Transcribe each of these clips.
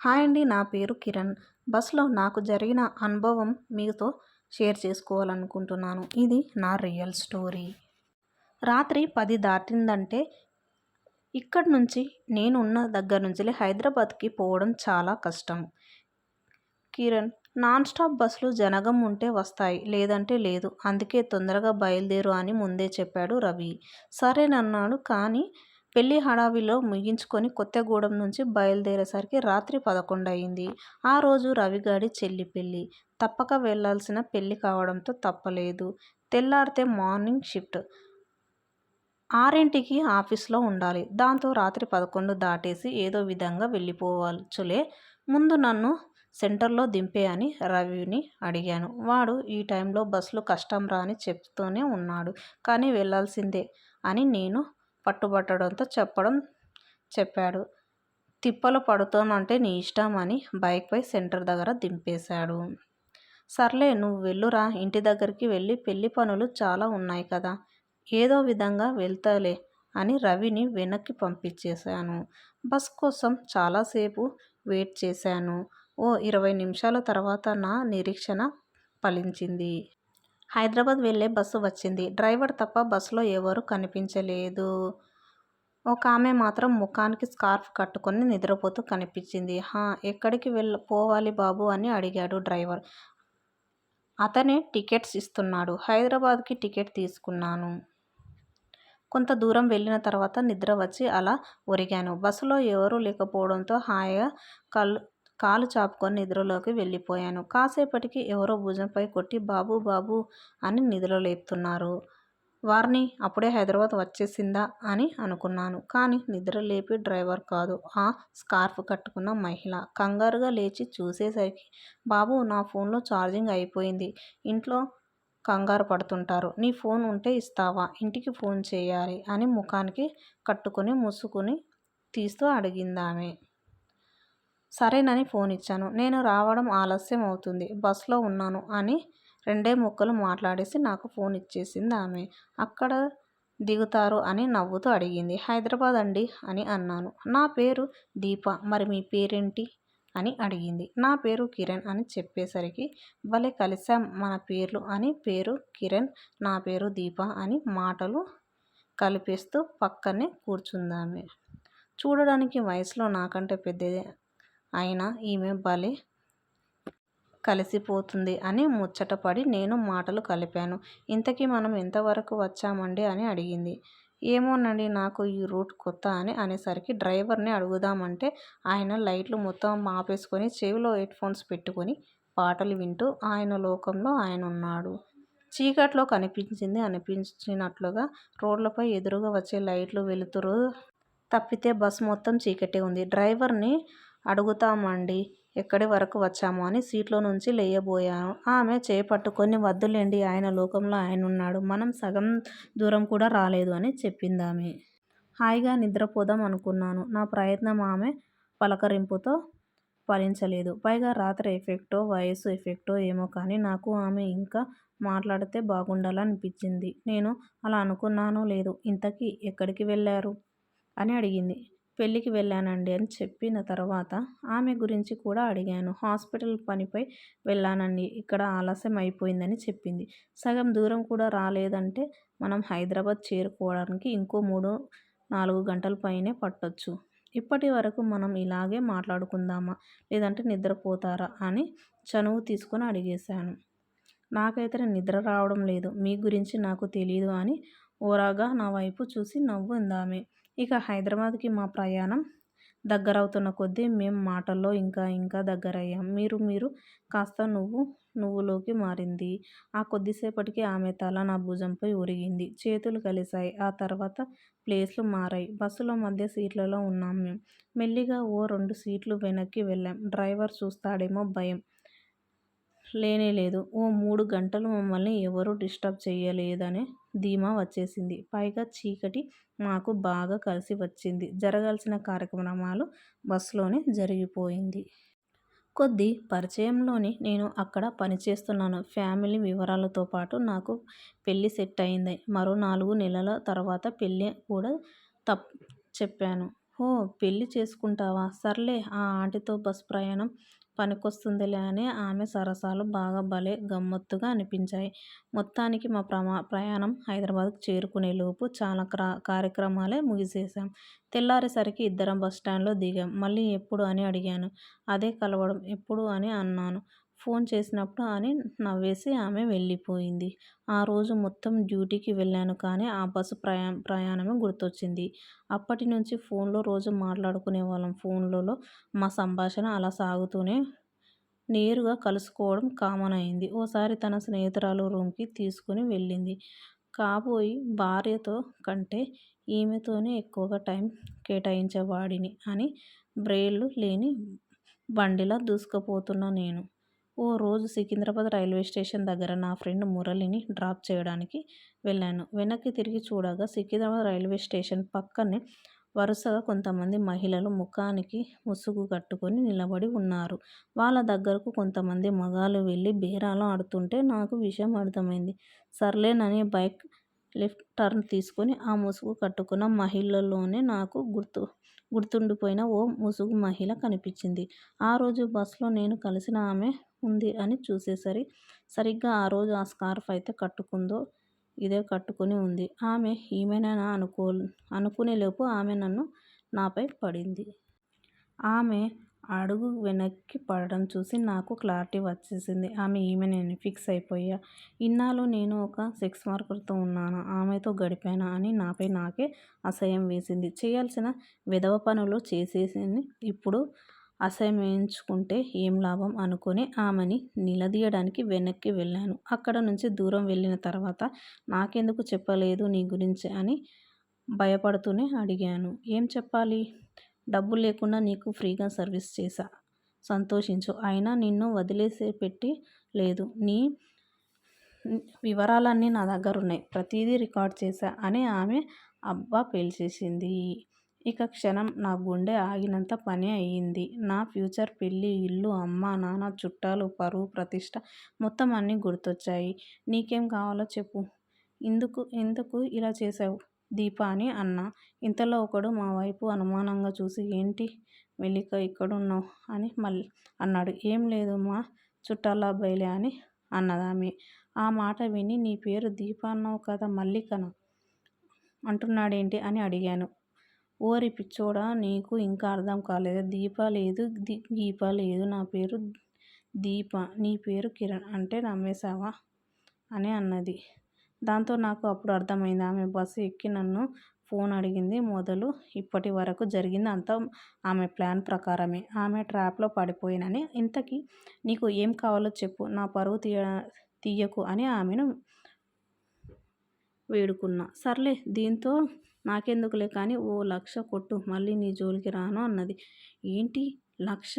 Hi అండి నా పేరు కిరణ్. బస్లో నాకు జరిగిన అనుభవం మీతో షేర్ చేసుకోవాలనుకుంటున్నాను. ఇది నా రియల్ స్టోరీ. రాత్రి పది దాటిందంటే ఇక్కడి నుంచి నేనున్న దగ్గర నుంచి హైదరాబాద్కి పోవడం చాలా కష్టం. కిరణ్ నాన్ స్టాప్ బస్సులు జనగం ఉంటే వస్తాయి లేదంటే లేదు. అందుకే తొందరగా బయలుదేరు అని ముందే చెప్పాడు రవి. సరేనన్నాడు కానీ పెళ్ళి హడావిలో ముగించుకొని కొత్తగూడెం నుంచి బయలుదేరేసరికి రాత్రి పదకొండు అయింది ఆ రోజు రవిగాడి చెల్లి పెళ్ళి. తప్పక వెళ్ళాల్సిన పెళ్ళి కావడంతో తప్పలేదు. తెల్లారితే మార్నింగ్ షిఫ్ట్. ఆరింటికి ఆఫీస్లో ఉండాలి. దాంతో రాత్రి పదకొండు దాటేసి ఏదో విధంగా వెళ్ళిపోవచ్చులే ముందు నన్ను సెంటర్లో దింపే అని రవిని అడిగాను. వాడు ఈ టైంలో బస్సులు కష్టం రా అని చెప్తూనే ఉన్నాడు. కానీ వెళ్ళాల్సిందే అని నేను పట్టుబట్టడంతో చెప్పడం చెప్పాడు. తిప్పలు పడుతోనంటే నీ ఇష్టం అని బైక్పై సెంటర్ దగ్గర దింపేశాడు. సర్లే నువ్వు వెళ్ళురా. ఇంటి దగ్గరికి వెళ్ళి పెళ్ళి పనులు చాలా ఉన్నాయి కదా. ఏదో విధంగా వెళ్తాలే అని రవిని వెనక్కి పంపించేశాను. బస్ కోసం చాలాసేపు వెయిట్ చేశాను. ఓ ఇరవై నిమిషాల తర్వాత నా నిరీక్షణ ఫలించింది. హైదరాబాద్ వెళ్ళే బస్సు వచ్చింది. డ్రైవర్ తప్ప బస్సులో ఎవరు కనిపించలేదు. ఒక ఆమె మాత్రం ముఖానికి స్కార్ఫ్ కట్టుకొని నిద్రపోతూ కనిపించింది. హా ఎక్కడికి వెళ్ళ పోవాలి బాబు అని అడిగాడు డ్రైవర్. అతనే టికెట్స్ ఇస్తున్నాడు. హైదరాబాద్కి టికెట్ తీసుకున్నాను. కొంత దూరం వెళ్ళిన తర్వాత నిద్ర వచ్చి అలా ఒరిగాను. బస్సులో ఎవరూ లేకపోవడంతో హాయిగా కళ్ళు కాలు చాపుకొని నిద్రలోకి వెళ్ళిపోయాను. కాసేపటికి ఎవరో భుజంపై కొట్టి బాబు బాబు అని నిద్ర లేపుతున్నారు. వారిని అప్పుడే హైదరాబాద్ వచ్చేసిందా? అని అనుకున్నాను. కానీ నిద్ర లేపి డ్రైవర్ కాదు ఆ స్కార్ఫ్ కట్టుకున్న మహిళ. కంగారుగా లేచి చూసేసరికి బాబు నా ఫోన్లో ఛార్జింగ్ అయిపోయింది. ఇంట్లో కంగారు పడుతుంటారు. నీ ఫోన్ ఉంటే ఇస్తావా? ఇంటికి ఫోన్ చేయాలి అని ముఖానికి కట్టుకుని ముసుకుని తీస్తూ అడిగిందామె. సరేనని ఫోన్ ఇచ్చాను. నేను రావడం ఆలస్యం అవుతుంది. బస్లో ఉన్నాను అని రెండే ముక్కలు మాట్లాడేసి నాకు ఫోన్ ఇచ్చేసింది ఆమె. అక్కడ దిగుతారు అని నవ్వుతూ అడిగింది. హైదరాబాద్ అండి అని అన్నాను. నా పేరు దీప. మరి మీ పేరేంటి? అని అడిగింది. నా పేరు కిరణ్ అని చెప్పేసరికి భలే కలిసాం మన పేర్లు అని పేరు కిరణ్ నా పేరు దీప అని మాటలు కలిపేస్తూ పక్కనే కూర్చుందామె చూడడానికి వయసులో నాకంటే పెద్దదే. అయినా ఈమె భలే కలిసిపోతుంది అని ముచ్చటపడి నేను మాటలు కలిపాను. ఇంతకీ మనం ఎంతవరకు వచ్చామండి అని అడిగింది. ఏమోనండి నాకు ఈ రూట్ కొత్త అని అనేసరికి డ్రైవర్ని అడుగుదామంటే ఆయన లైట్లు మొత్తం ఆపేసుకొని చెవిలో హెడ్ ఫోన్స్ పెట్టుకొని పాటలు వింటూ ఆయన లోకంలో ఆయన ఉన్నాడు. చీకట్లో కనిపించింది అనిపించినట్లుగా రోడ్లపై ఎదురుగా వచ్చే లైట్లు వెలుతురు తప్పితే బస్ మొత్తం చీకటే ఉంది. డ్రైవర్ని అడుగుతామండి. ఎక్కడి వరకు వచ్చాము అని సీట్లో నుంచి లేయబోయాను. ఆమె చేపట్టుకొని వద్దులేండి ఆయన లోకంలో ఆయన ఉన్నాడు మనం సగం దూరం కూడా రాలేదు అని చెప్పిందామె. హాయిగా నిద్రపోదాం అనుకున్నాను. నా ప్రయత్నం ఆమె పలకరింపుతో ఫలించలేదు. పైగా రాత్రి ఎఫెక్టో వయసు ఎఫెక్టో ఏమో కానీ నాకు ఆమె ఇంకా మాట్లాడితే బాగుండాలనిపించింది నేను అలా అనుకున్నానో లేదు ఇంతకీ ఎక్కడికి వెళ్ళారు? అని అడిగింది. పెళ్ళికి వెళ్ళానండి అని చెప్పిన తర్వాత ఆమె గురించి కూడా అడిగాను. హాస్పిటల్ పనిపై వెళ్ళానండి. ఇక్కడ ఆలస్యం అయిపోయిందని చెప్పింది. సగం దూరం కూడా రాలేదంటే మనం హైదరాబాద్ చేరుకోవడానికి ఇంకో మూడు నాలుగు గంటల పైనే పట్టొచ్చు. ఇప్పటి వరకు మనం ఇలాగే మాట్లాడుకుందామా? లేదంటే నిద్రపోతారా? అని చనువు తీసుకొని అడిగేశాను. నాకైతే నిద్ర రావడం లేదు. మీ గురించి నాకు తెలియదు అని ఓరాగా నా వైపు చూసి నవ్వుందామె. ఇక హైదరాబాద్కి మా ప్రయాణం దగ్గరవుతున్న కొద్దీ మేము మాటల్లో ఇంకా ఇంకా దగ్గరయ్యాం. మీరు మీరు కాస్త నువ్వు నువ్వులోకి మారింది. ఆ కొద్దిసేపటికి ఆమె తల నా భుజంపై ఒరిగింది. చేతులు కలిశాయి. ఆ తర్వాత ప్లేస్లు మారాయి. బస్సులో మధ్య సీట్లలో ఉన్నాం మేము మెల్లిగా ఓ రెండు సీట్లు వెనక్కి వెళ్ళాం. డ్రైవర్ చూస్తాడేమో భయం. లేనే లేదు. ఓ మూడు గంటలు మమ్మల్ని ఎవరూ డిస్టర్బ్ చేయలేదనే ధీమా వచ్చేసింది. పైగా చీకటి మాకు బాగా కలిసి వచ్చింది. జరగాల్సిన కార్యక్రమాలు బస్సులోనే జరిగిపోయింది. కొద్ది పరిచయంలోని నేను అక్కడ పనిచేస్తున్నాను. ఫ్యామిలీ వివరాలతో పాటు నాకు పెళ్ళి సెట్ అయింది. మరో నాలుగు నెలల తర్వాత పెళ్ళి కూడా తప్ చెప్పాను. ఓ పెళ్ళి చేసుకుంటావా? సర్లే ఆ ఆంటీతో బస్ ప్రయాణం పనికొస్తుందిలే అని ఆమె సరసాలు బాగా భలే గమ్మత్తుగా అనిపించాయి. మొత్తానికి మా ప్రమా ప్రయాణం హైదరాబాద్కు చేరుకునేలోపు చాలా క్రా కార్యక్రమాలే ముగిసేశాం. తెల్లారేసరికి ఇద్దరం బస్టాండులో దిగాం. మళ్ళీ ఎప్పుడు అని అడిగాను. అదే కలవడం ఎప్పుడు అని అన్నాను. ఫోన్ చేసినప్పుడు అని నవ్వేసి ఆమె వెళ్ళిపోయింది. ఆ రోజు మొత్తం డ్యూటీకి వెళ్ళాను కానీ ఆ బస్సు ప్రయా ప్రయాణమే గుర్తొచ్చింది. అప్పటి నుంచి ఫోన్లో రోజు మాట్లాడుకునే వాళ్ళం ఫోన్లలో మా సంభాషణ అలా సాగుతూనే నేరుగా కలుసుకోవడం కామన్ అయింది. ఓసారి తన స్నేహితురాలు రూమ్కి తీసుకుని వెళ్ళింది. కాబోయి భార్యతో కంటే ఈమెతోనే ఎక్కువగా టైం కేటాయించేవాడిని అని బ్రేళ్ళు లేని బండిలా దూసుకుపోతున్న నేను ఓ రోజు సికింద్రాబాద్ రైల్వే స్టేషన్ దగ్గర నా ఫ్రెండ్ మురళిని డ్రాప్ చేయడానికి వెళ్ళాను. వెనక్కి తిరిగి చూడగా సికింద్రాబాద్ రైల్వే స్టేషన్ పక్కనే వరుసగా కొంతమంది మహిళలు ముఖానికి ముసుగు కట్టుకొని నిలబడి ఉన్నారు. వాళ్ళ దగ్గరకు కొంతమంది మగాలు వెళ్ళి బేరాలు ఆడుతుంటే నాకు విషయం అర్థమైంది. సర్లేనని బైక్ లెఫ్ట్ టర్న్ తీసుకొని ఆ ముసుగు కట్టుకున్న మహిళల్లోనే నాకు గుర్తు గుర్తుండిపోయిన ఓ ముసుగు మహిళ కనిపించింది. ఆ రోజు బస్సులో నేను కలిసిన ఆమె ఉంది అని చూసేసరి సరిగ్గా ఆ రోజు ఆ స్కార్ఫ్ అయితే కట్టుకుందో ఇదే కట్టుకుని ఉంది. ఆమె ఈమెనైనా అనుకో అనుకునేలోపు ఆమె నన్ను నాపై పడింది. ఆమె అడుగు వెనక్కి పడడం చూసి నాకు క్లారిటీ వచ్చేసింది. ఆమె ఈమె నేను ఫిక్స్ అయిపోయా. ఇన్నాళ్ళు నేను ఒక సెక్స్ మార్కర్తో ఉన్నాను ఆమెతో గడిపానా అని నాపై నాకే అసహ్యం వేసింది. చేయాల్సిన విధవ పనులు చేసేసి ఇప్పుడు అసహ్యమేంచుకుంటే ఏం లాభం అనుకుని ఆమెని నిలదీయడానికి వెనక్కి వెళ్ళాను. అక్కడ నుంచి దూరం వెళ్ళిన తర్వాత నాకెందుకు చెప్పలేదు నీ గురించి అని భయపడుతూనే అడిగాను. ఏం చెప్పాలి? డబ్బు లేకుండా నీకు ఫ్రీగా సర్వీస్ చేశా. సంతోషించు. అయినా నిన్ను వదిలిపెట్టేది లేదు. నీ వివరాలన్నీ నా దగ్గర ఉన్నాయి ప్రతిదీ రికార్డ్ చేశా అని ఆమె అబ్బా పేల్చేసింది. ఇక క్షణం నా గుండె ఆగినంత పని అయింది. నా ఫ్యూచర్ పెళ్ళి ఇల్లు, అమ్మా నాన్న, చుట్టాలు, పరువు ప్రతిష్ఠ మొత్తం అన్నీ గుర్తొచ్చాయి. నీకేం కావాలో చెప్పు. ఇందుకు ఎందుకు ఇలా చేసావు దీపా అని అన్నా. ఇంతలో ఒకడు మా వైపు అనుమానంగా చూసి ఏంటి మెల్లిక ఇక్కడున్నావ్ అని అన్నాడు. ఏం లేదు మా చుట్టాలబ్బాయిలే అని అన్నదామె. ఆ మాట విని నీ పేరు దీప అన్నావ్ కదా మల్లికనా అంటున్నాడేంటి అని అడిగాను. ఓరి పిచ్చోడా నీకు ఇంకా అర్థం కాలేదా? దీప లేదు గీప లేదు నా పేరు దీప. నీ పేరు కిరణ్ అంటే నమ్మేశావా అని అన్నది. దాంతో నాకు అప్పుడు అర్థమైంది. ఆమె బస్సు ఎక్కి నన్ను ఫోన్ అడిగింది మొదలు ఇప్పటి వరకు జరిగింది అంతా ఆమె ప్లాన్ ప్రకారమే. ఆమె ట్రాప్లో పడిపోయానని ఇంతకీ నీకు ఏం కావాలో చెప్పు. నా పరువు తీయకు అని ఆమెను వేడుకున్నా. సర్లే దీంతో నాకెందుకులే కానీ ఓ లక్ష కొట్టు మళ్ళీ నీ జోలికి రాను అన్నది. ఏంటి లక్ష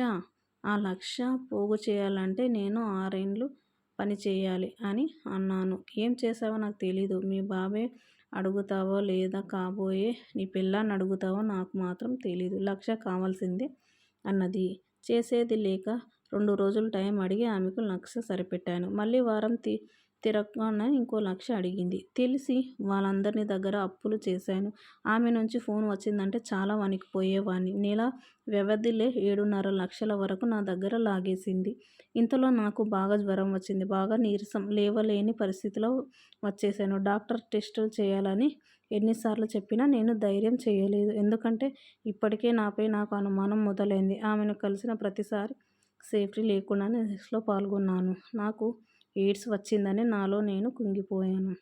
ఆ లక్ష పోగు చేయాలంటే నేను ఆరేండ్లు పని చేయాలి అని అన్నాను. ఏం చేసావో నాకు తెలీదు. మీ బాబే అడుగుతావో లేదా కాబోయే నీ పెళ్ళాన్ని అడుగుతావో నాకు మాత్రం తెలీదు. లక్ష కావాల్సిందే అన్నది. చేసేది లేక రెండు రోజులు టైం అడిగి ఆమెకు లక్ష సరిపెట్టాను. మళ్ళీ వారం తీ తిరక్గానే ఇంకో లక్ష అడిగింది. తెలిసి వాళ్ళందరినీ దగ్గర అప్పులు చేశాను. ఆమె నుంచి ఫోన్ వచ్చిందంటే చాలా వణికిపోయేవాడిని నెల వ్యవధిలే ఏడున్నర లక్షల వరకు నా దగ్గర లాగేసింది. ఇంతలో నాకు బాగా జ్వరం వచ్చింది. బాగా నీరసం. లేవలేని పరిస్థితిలో వచ్చేసాను డాక్టర్ టెస్టులు చేయాలని ఎన్నిసార్లు చెప్పినా నేను ధైర్యం చేయలేదు. ఎందుకంటే ఇప్పటికే నాపై నాకు అనుమానం మొదలైంది. ఆమెను కలిసిన ప్రతిసారి సేఫ్టీ లేకుండానే సెక్స్లో పాల్గొన్నాను. నాకు ఎయిడ్స్ వచ్చిందని నాలో నేను కుంగిపోయాను.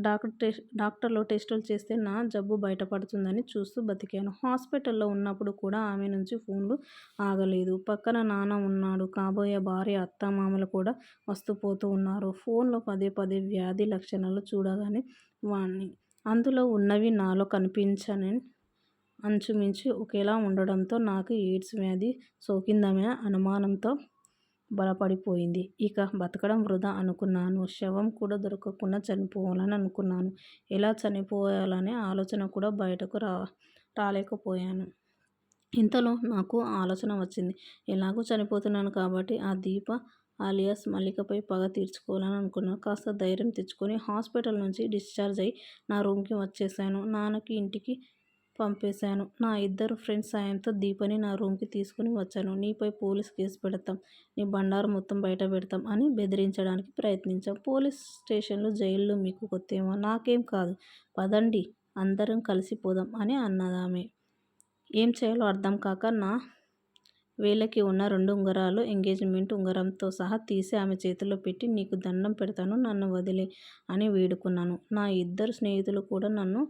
డాక్టర్ టెస్ట్ డాక్టర్లు టెస్టులు చేస్తే నా జబ్బు బయటపడుతుందని చూస్తూ బతికాను. హాస్పిటల్లో ఉన్నప్పుడు కూడా ఆమె నుంచి ఫోన్లు ఆగలేదు. పక్కన నాన్న ఉన్నాడు. కాబోయే భార్య, అత్తమామలు కూడా వస్తూ పోతూ ఉన్నారు. ఫోన్లో పదే పదే వ్యాధి లక్షణాలు చూడగానే వాణ్ణి. అందులో ఉన్నవి నాలో కనిపించని అంచుమించి ఒకేలా ఉండడంతో నాకు ఎయిడ్స్ వ్యాధి సోకిందేమోననే అనుమానంతో బలపడిపోయింది. ఇక బతకడం వృధా అనుకున్నాను. శవం కూడా దొరకకుండా చనిపోవాలని అనుకున్నాను. ఎలా చనిపోవాలనే ఆలోచన కూడా బయటకు రా రాలేకపోయాను. ఇంతలో నాకు ఆలోచన వచ్చింది. ఎలాగూ చనిపోతున్నాను కాబట్టి ఆ దీప అలియాస్ మల్లికపై పగ తీర్చుకోవాలని అనుకున్నాను. కాస్త ధైర్యం తెచ్చుకొని హాస్పిటల్ నుంచి డిశ్చార్జ్ అయి నా రూమ్కి వచ్చేసాను నాన్నకి ఇంటికి పంపేశాను. నా ఇద్దరు ఫ్రెండ్స్ సాయంతో దీపని నా రూమ్కి తీసుకుని వచ్చాను. నీపై పోలీస్ కేసు పెడతాం. నీ బండారం మొత్తం బయట పెడతాం అని బెదిరించడానికి ప్రయత్నించాం. పోలీస్ స్టేషన్లు, జైల్లో మీకు కొత్తేమో. నాకేం కాదు. పదండి అందరం కలిసిపోదాం అని అన్నదామె. ఏం చేయాలో అర్థం కాక నా వేళ్ళకి ఉన్న రెండు ఉంగరాలు ఎంగేజ్మెంట్ ఉంగరంతో సహా తీసి ఆమె చేతిలో పెట్టి నీకు దండం పెడతాను నన్ను వదిలే అని వేడుకున్నాను. నా ఇద్దరు స్నేహితులు కూడా నన్ను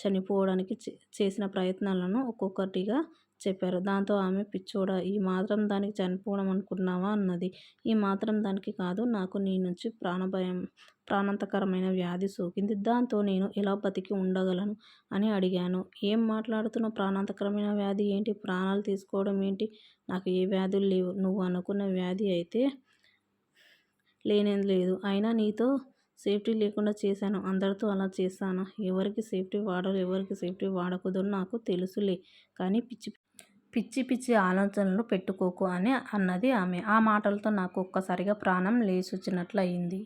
చనిపోవడానికి చేసిన ప్రయత్నాలను ఒక్కొక్కటిగా చెప్పారు. దాంతో ఆమె పిచ్చోడా! ఈ మాత్రం దానికి చనిపోవడం అనుకున్నావా అన్నది. ఈ మాత్రం దానికి కాదు. నాకు నీ నుంచి ప్రాణభయం ప్రాణాంతకరమైన వ్యాధి సోకింది. దాంతో నేను ఎలా బతికి ఉండగలను? అని అడిగాను. ఏం మాట్లాడుతున్న ప్రాణాంతకరమైన వ్యాధి ఏంటి? ప్రాణాలు తీసుకోవడం ఏంటి? నాకు ఏ వ్యాధులు లేవు. నువ్వు అనుకున్న వ్యాధి అయితే లేనేది లేదు అయినా నీతో సేఫ్టీ లేకుండా చేశాను. అందరితో అలా చేశాను ఎవరికి సేఫ్టీ వాడరు ఎవరికి సేఫ్టీ వాడకూడదు నాకు తెలుసులే కానీ పిచ్చి పిచ్చి పిచ్చి ఆలోచనలు పెట్టుకోకు అని అన్నది ఆమె. ఆ మాటలతో నాకు ఒక్కసారిగా ప్రాణం లేచొచ్చినట్లయింది.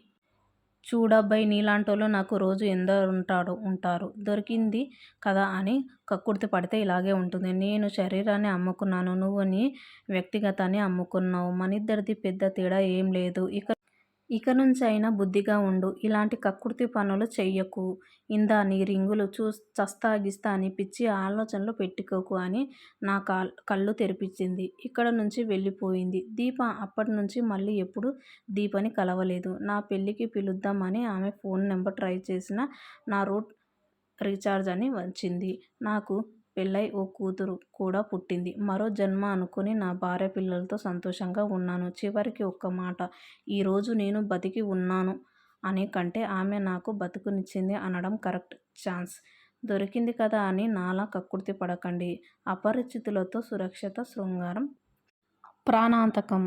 చూడబ్బాయి నీలాంటోళ్ళు నాకు రోజు ఎందరు ఉంటాడు ఉంటారు. దొరికింది కదా అని కక్కుర్తి పడితే ఇలాగే ఉంటుంది. నేను శరీరాన్ని అమ్ముకున్నాను. నువ్వు నీ వ్యక్తిగతాన్ని మన ఇద్దరిది పెద్ద తేడా ఏం లేదు. ఇక ఇకనుంచైనా బుద్ధిగా ఉండు. ఇలాంటి కక్కుర్తి పనులు చెయ్యకు. ఇందా నీ రింగులు. చస్తా గిస్తా అని పిచ్చి ఆలోచనలు పెట్టుకోకు అని నా కళ్ళు తెరిపించింది. ఇక్కడ నుంచి వెళ్ళిపోయింది. దీప అప్పటి నుంచి మళ్ళీ ఎప్పుడు దీపని కలవలేదు. నా పెళ్ళికి పిలుద్దామని ఆమె ఫోన్ నెంబర్ ట్రై చేసిన నా రూట్ రీఛార్జ్ అని వచ్చింది. నాకు పెళ్ళై ఓ కూతురు కూడా పుట్టింది. మరో జన్మ అనుకుని నా భార్య పిల్లలతో సంతోషంగా ఉన్నాను. చివరికి ఒక్క మాట. ఈ రోజు నేను బతికి ఉన్నాను అనే కంటే ఆమె నాకు బతుకునిచ్చింది అనడం కరెక్ట్. ఛాన్స్ దొరికింది కదా అని నాలా కక్కుర్తి పడకండి. అపరిచితులతో సురక్షిత శృంగారం ప్రాణాంతకం.